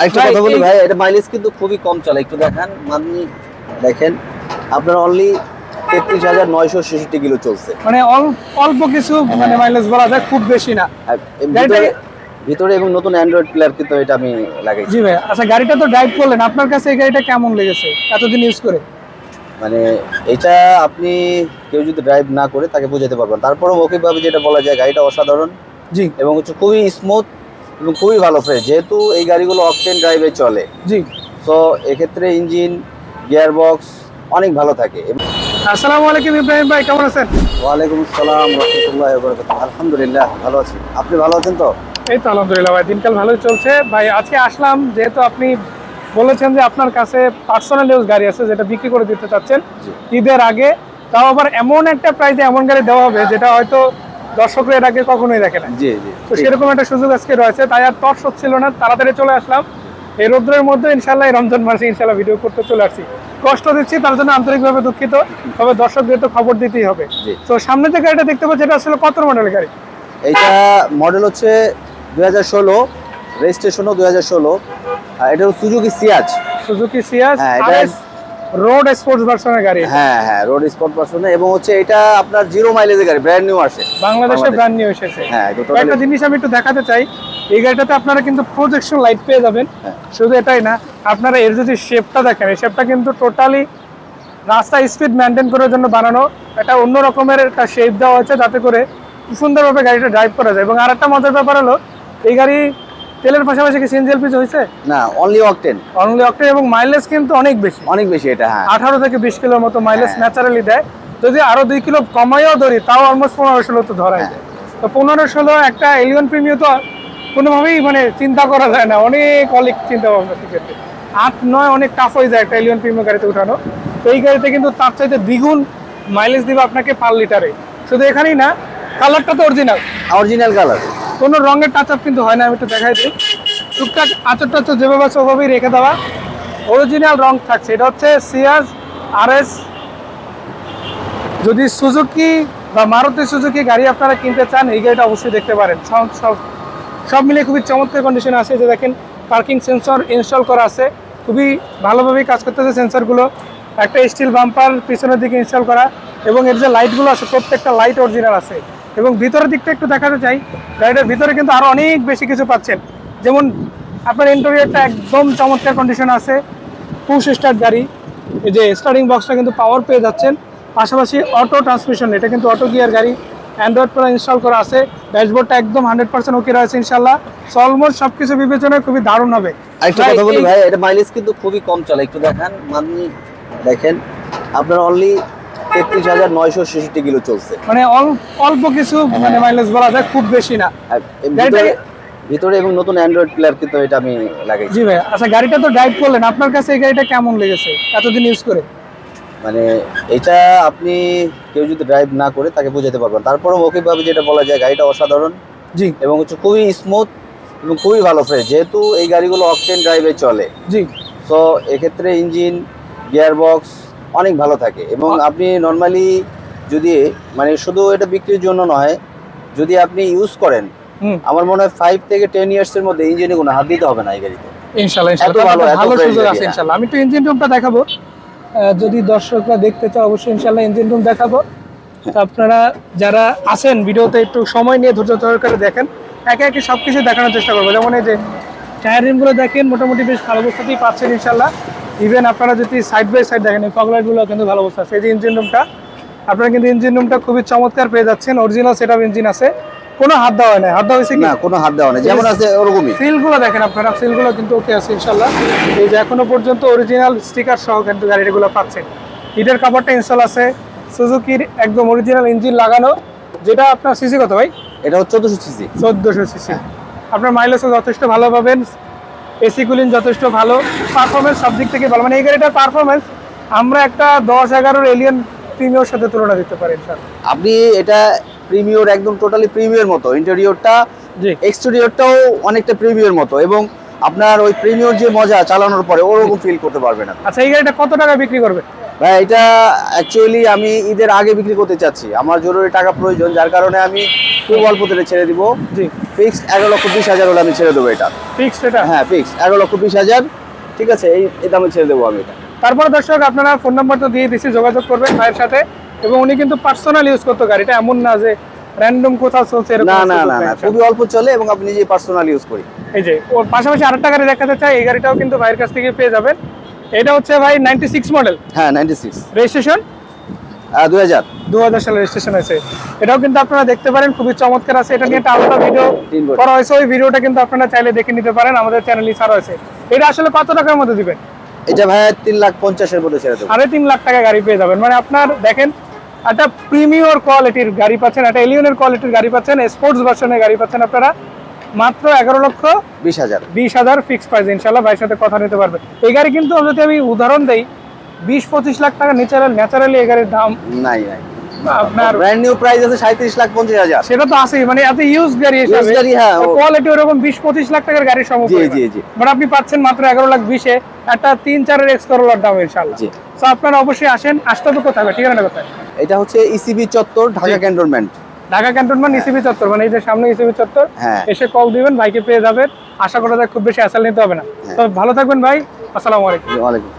আরেকটা কথা বলি ভাই এটা মাইলেজ কিন্তু খুবই কম চলে। একটু দেখান মানে দেখেন আপনার অনলি তেত্রিশ হাজার নয়শো ছেষট্টি কিলো চলছে। মানে অল্প কিছু মানে মাইলেজ বলা যায় খুব বেশি না। ভিতরে এবং নতুন অ্যান্ড্রয়েড প্লেয়ার কিন্তু এটা আমি লাগাইছি। জি ভাই আচ্ছা গাড়িটা তো ড্রাইভ করলেন। আপনার কাছে এই গাড়িটা কেমন লেগেছে? এতদিন ইউজ করে। মানে এটা আপনি কেউ যদি ড্রাইভ না করে তাকে বোঝাতে পারবেন। তারপরে মৌখিকভাবে যেটা বলা যায় গাড়িটা অসাধারণ জি। এবং হচ্ছে খুবই স্মুথ এবং খুবই ভালো ফ্রেশ যেহেতু এই গাড়িগুলো অকটেন ড্রাইভে চলে। জি। তো এক্ষেত্রে ইঞ্জিন গিয়ার বক্স অনেক ভালো থাকে। আসসালামু আলাইকুম ইব্রাহিম ভাই কেমন আছেন? ওয়ালাইকুম আসসালাম রহমতুল্লাহ আলহামদুলিল্লাহ ভালো আছি। আপনি ভালো আছেন তো? এই তো আলহামদুলিল্লাহ ভাই দিনকাল ভালোই চলছে। ভাই আজকে আসলাম যেহেতু আপনি বলেছেন যে আপনার কাছে পার্সোনাল ইউজ গাড়ি আছে যেটা বিক্রি করে দিতে চাচ্ছেন ঈদের আগে। তাও আবার এমন একটা প্রাইসে এমন গাড়ি দেওয়া হবে যেটা হয়তো দর্শকরা এর আগে কখনোই দেখে না জি জি। তো সেরকম একটা সুযোগ আজকে রয়েছে তাই আর তর্স হচ্ছিল না তাড়াতাড়ি চলে আসলাম। এই রোদ্রের মধ্যে ইনশাল্লাহ রমজান মাসে ইনশাল্লাহ ভিডিও করতে চলে আসছি। কষ্ট দিচ্ছি তার জন্য আন্তরিকভাবে দুঃখিত তবে দর্শকদের তো খবর দিতেই হবে। তো সামনে যে গাড়িটা দেখতে পাচ্ছি এটা আসলে কত মডেলের গাড়ি? এইটা মডেল হচ্ছে দুই হাজার ষোলো রেজিস্ট্রেশনও দুই হাজার ষোলো। এটা সুজুকি সিয়াজ সুজুকি সিয়াস হ্যাঁ, এটা- রোড স্পোর্টস ভার্সনের গাড়ি হ্যাঁ হ্যাঁ রোড স্পট পার্সনে এবং হচ্ছে এটা আপনার জিরো মাইলেজের গাড়ি ব্র্যান্ড নিউ আসে। বাংলাদেশে ব্র্যান্ড নিউ এসেছে। হ্যাঁ একটা জিনিস আমি একটু দেখাতে চাই এই গাড়িটাতে আপনারা কিন্তু প্রজেকশন লাইট পেয়ে যাবেন। হ্যাঁ। শুধু এটাই না আপনারা এর যদি শেপটা দেখেন এই শেপটা কিন্তু টোটালি রাস্তা স্পিড মেনটেন করার জন্য বানানো। এটা অন্য রকমের একটা শেপ দেওয়া হয়েছে যাতে করে সুন্দরভাবে গাড়িটা ড্রাইভ করা যায়। এবং আর একটা মজার ব্যাপার হলো এই গাড়ি তেলের পাশাপাশি কি সিএনজি পিচ হয়েছে? না অনলি অকটেন অনলি অক্টেন এবং মাইলেজ কিন্তু অনেক বেশি। অনেক বেশি এটা হ্যাঁ। আঠারো থেকে বিশ কিলোর মতো মাইলেজ। ন্যাচারালি দেয়। যদি আরও দুই কিলো কমাইও ধরি তাও অলমোস্ট পনেরো ষোলো তো ধরাই হ্যাঁ। যায়। তো পনেরো ষোলো একটা এলিয়ন প্রিমিও তো কোনোভাবেই মানে চিন্তা করা যায় না। অনেক অনেক চিন্তা ভাবনা সেক্ষেত্রে আট নয় অনেক টাফ হয়ে যায় একটা এলিয়ন প্রিমিও গাড়িতে উঠানো। তো এই গাড়িতে কিন্তু তার চাইতে দ্বিগুণ মাইলেজ দিবে আপনাকে পার লিটারে। শুধু এখানেই না কালারটা তো অরিজিনাল অরিজিনাল কালার কোনো রঙের টাচ আপ কিন্তু হয় না, আমি একটু দেখাই দিই। টুকটাক আচর টাচর যেভাবে আছে, ওভাবেই রেখে দেওয়া। অরিজিনাল রং থাকছে। এটা হচ্ছে সিয়াজ আর এস যদি সুজুকি বা মারুতি সুজুকি গাড়ি আপনারা কিনতে চান, এই গাড়িটা অবশ্যই দেখতে পারেন। সব সব সব মিলিয়ে খুবই চমৎকার কন্ডিশনে আছে। যে দেখেন পার্কিং সেন্সর ইনস্টল করা আছে। খুবই ভালোভাবেই কাজ করতেছে সেন্সরগুলো একটা স্টিল বাম্পার পিছনের দিকে ইনস্টল করা। এবং এর যে লাইটগুলো আছে, প্রত্যেকটা লাইট অরিজিনাল আছে। এবং ভিতরের দিকটা একটু দেখাতে চাই। গাড়িটার ভিতরে কিন্তু আরও অনেক বেশি কিছু পাচ্ছেন। যেমন আপনার ইন্টেরিয়রটা একদম চমৎকার কন্ডিশন আছে। পুশ স্টার্ট গাড়ি। এই যে স্টার্টিং বক্সটা কিন্তু পাওয়ার পেয়ে যাচ্ছেন। পাশাপাশি অটো ট্রান্সমিশন এটা কিন্তু অটো গিয়ার গাড়ি। অ্যান্ড্রয়েড প্লাস ইনস্টল করা আছে। ড্যাশবোর্ডটা একদম হান্ড্রেড পার্সেন্ট ওকে রয়েছে ইনশাল্লাহ অলমোস্ট সব কিছু বিবেচনায় খুবই দারুণ হবে। আরেকটা কথা বলি ভাই এটা মাইলেজ কিন্তু খুবই কম চলে। একটু দেখান মানে দেখেন। আপনার অনলি তেত্রিশ হাজার নয়শো ছেষট্টি কিলো চলছে। মানে অল্প কিছু মানে মাইলেজ বলা যায় খুব বেশি না। ভিতরে এবং নতুন অ্যান্ড্রয়েড প্লেয়ার কিন্তু এটা আমি লাগাইছি। জি ভাই আচ্ছা গাড়িটা তো ড্রাইভ করলেন আপনার কাছে এই গাড়িটা কেমন লেগেছে? এতদিন ইউজ করে। মানে এটা আপনি কেউ যদি ড্রাইভ না করে তাকে বোঝাতে পারবেন। তারপরে মৌখিকভাবে যেটা বলা যায় গাড়িটা অসাধারণ। জি। এবং হচ্ছে খুবই স্মুথ এবং খুবই ভালো ফ্রেশ যেহেতু এই গাড়িগুলো অকটেন ড্রাইভে চলে। জি। তো এক্ষেত্রে ইঞ্জিন গিয়ার বক্স অনেক ভালো থাকে। এবং আপনি নর্মালি যদি মানে শুধু এটা বিক্রির জন্য নয় যদি আপনি ইউজ করেন আমার মনে হয় ফাইভ থেকে টেন ইয়ার্সের মধ্যে ইঞ্জিনে কোনো হাত দিতে হবে না এই গাড়িতে। ইনশাল্লাহ ইনশাল্লাহ ভালো, তাহলে এত ভালো fresh সুযোগ আছে হ্যাঁ। ইনশাল্লাহ আমি একটু ইঞ্জিন রুমটা দেখাবো। যদি দর্শকরা দেখতে চাও অবশ্যই ইনশাল্লাহ ইঞ্জিন রুম দেখাবো। আপনারা যারা আছেন ভিডিওতে একটু সময় নিয়ে ধৈর্য সহকারে দেখেন। একে একে সব কিছু দেখানোর চেষ্টা করব। যেমন এই যে টায়ার রিমগুলো দেখেন মোটামুটি বেশ ভালো অবস্থাতেই পাচ্ছেন ইনশাল্লাহ ইভেন আপনারা যদি সাইড বাই সাইড দেখেন এই ফগলাইটগুলো কিন্তু ভালো অবস্থা আছে। এই যে ইঞ্জিন রুমটা আপনারা কিন্তু ইঞ্জিন রুমটা খুবই চমৎকার পেয়ে যাচ্ছেন। অরিজিনাল সেট ইঞ্জিন আছে। কোনো হাত দেওয়া হয় না হাত দেওয়া হয়েছে না কোনো হাত দেওয়া নেই যেমন আছে ওরকমই। সিলগুলো দেখেন আপনারা। সিলগুলো কিন্তু ওকে আছে ইনশাল্লাহ এই যে এখনও পর্যন্ত অরিজিনাল স্টিকার সহ কিন্তু গাড়িগুলো পাচ্ছেন ইটের কাপড়টা ইনস্টল আছে। সুজুকির একদম অরিজিনাল ইঞ্জিন লাগানো। যেটা আপনার সিসি কত ভাই? এটা হচ্ছে চোদ্দোশো সিসি চোদ্দোশো সিসি আপনার মাইলেজও যথেষ্ট ভালো পাবেন। এসি কুলিং যথেষ্ট ভালো। পারফরমেন্স সব দিক থেকে ভালো। মানে এই গাড়িটার পারফরমেন্স আমরা একটা দশ এগারোর এলিয়ন প্রিমিয়র সাথে তুলনা দিতে পারি স্যার। আপনি এটা প্রিমিয়র একদম টোটালি প্রিমিয়র মতো। ইন্টেরিয়রটা জি। এক্সটেরিয়রটাও অনেকটা প্রিমিয়র মতো এবং আপনার ওই প্রিমিয়র যে মজা চালানোর পরে ওরকম ফিল করতে পারবে না আচ্ছা এই গাড়িটা কত টাকা বিক্রি করবে? ভাই এটা অ্যাকচুয়ালি আমি ঈদের আগে বিক্রি করতে চাচ্ছি। আমার জরুরি টাকা প্রয়োজন যার কারণে আমি খুব অল্প দিনে ছেড়ে দিব। জি। ফিক্সড এগারো লক্ষ বিশ হাজার হলে আমি ছেড়ে দেবো এটা। ফিক্সড এটা? হ্যাঁ ফিক্সড এগারো লক্ষ বিশ হাজার ঠিক আছে এই এই দামে ছেড়ে দেবো আমি এটা। তারপরে দর্শক আপনারা ফোন নাম্বার তো দিয়ে দিচ্ছি যোগাযোগ করবেন ভাইয়ের সাথে। এবং উনি কিন্তু পার্সোনাল ইউজ করতো গাড়িটা এমন না যে র্যান্ডম কোথাও চলছে এরকম না না না না খুবই অল্প চলে এবং আপনি নিজে পার্সোনাল ইউজ করি এই যে ওর পাশাপাশি আরেকটা গাড়ি দেখাতে চাই এই গাড়িটাও কিন্তু ভাইয়ের কাছ থেকে পেয়ে যাবেন। এটা হচ্ছে ভাই নাইনটি সিক্স মডেল হ্যাঁ নাইনটি সিক্স রেজিস্ট্রেশন দু হাজার দু সালের রেজিস্ট্রেশন আছে এটাও কিন্তু আপনারা দেখতে পারেন খুবই চমৎকার আছে। এটা নিয়ে একটা আলাদা ভিডিও করা হয়েছে। ওই ভিডিওটা কিন্তু আপনারা চাইলে দেখে নিতে পারেন। আমাদের চ্যানেলই ছাড়া আছে এটা আসলে কত টাকার মধ্যে দিবেন? এটা ভাই তিন লাখ পঞ্চাশের মধ্যে ছেড়ে দেবো। সাড়ে তিন লাখ টাকা গাড়ি পেয়ে যাবেন। মানে আপনার দেখেন একটা প্রিমিয়র কোয়ালিটির গাড়ি পাচ্ছেন একটা এলিয়নের কোয়ালিটির গাড়ি পাচ্ছেন স্পোর্টস ভার্সনের গাড়ি পাচ্ছেন আপনারা। মাত্র এগারো লক্ষ বিশ হাজার। বিশ হাজার ফিক্স প্রাইস ইনশাল্লাহ ভাইয়ের সাথে কথা নিতে পারবে। এই গাড়ি কিন্তু যদি আমি উদাহরণ দেই বিশ পঁচিশ লাখ টাকা ন্যাচারাল ন্যাচারালি এই গাড়ির দাম। নাই নাই। আপনার ব্র্যান্ড নিউ প্রাইস আছে সাঁত্রিশ লাখ পঞ্চাশ হাজার। সেটা তো আছেই মানে এত ইউজ গাড়ি হিসাবে। গাড়ি, হ্যাঁ, কোয়ালিটি ওরকম বিশ পঁচিশ লাখ টাকার গাড়ির জি জি জি। বাট আপনি পাচ্ছেন মাত্র এগারো লাখ বিশে। একটা এক্স করোলার দাম ইনশাল্লাহ জি। তো আপনারা অবশ্যই আসেন আসতে হবে কোথায় ঠিকানা কোথায়? এটা হচ্ছে ইসিবি চত্বর Dhaka. Cantonment Dhaka cantonment ECB চত্বর মানে এই যে সামনে ইসিবি চত্বর হ্যাঁ। এসে কল দিবেন ভাইকে পেয়ে যাবেন। আশা করা যায় খুব বেশি আসাল নিতে হবে না। হ্যাঁ। তো ভালো থাকবেন ভাই আসসালামু আলাইকুম। ওয়ালাইকুম